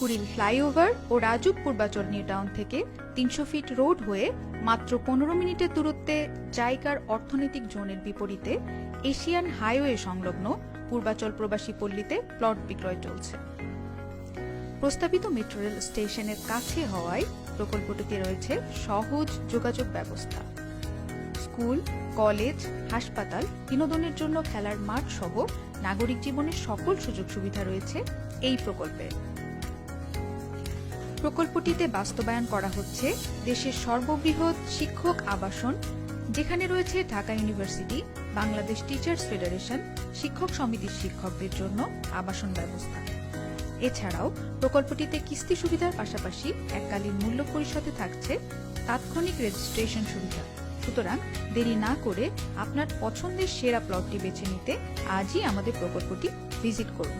Kuril flyover ও RAJUK Purbachal new town থেকে তিনশো ফিট রোড হয়ে মাত্র পনেরো মিনিটের দূরত্বে জায়গার অর্থনৈতিক জোনের বিপরীতে এশিয়ান হাইওয়ে সংলগ্ন পূর্বাচল প্রবাসী পল্লীতে প্লট বিক্রয় চলছে। প্রস্তাবিত মেট্রো রেল স্টেশনের কাছে হওয়ায় প্রকল্পটিতে রয়েছে সহজ যোগাযোগ ব্যবস্থা। স্কুল, কলেজ, হাসপাতাল বিনোদনের জন্য খেলার মাঠ সহ নাগরিক জীবনের সকল সুযোগ সুবিধা রয়েছে এই প্রকল্পে। প্রকল্পটিতে বাস্তবায়ন করা হচ্ছে দেশের সর্ববৃহৎ শিক্ষক আবাসন, যেখানে রয়েছে Dhaka university, Bangladesh teachers federation, শিক্ষক সমিতির শিক্ষকদের জন্য আবাসন ব্যবস্থা। এছাড়াও প্রকল্পটিতে কিস্তি সুবিধার পাশাপাশি এককালীন মূল্য পরিশোধে থাকছে তাৎক্ষণিক রেজিস্ট্রেশন সুবিধা। সুতরাং দেরি না করে আপনার পছন্দের সেরা প্লটটি বেছে নিতে আজই আমাদের প্রকল্পটি ভিজিট করুন।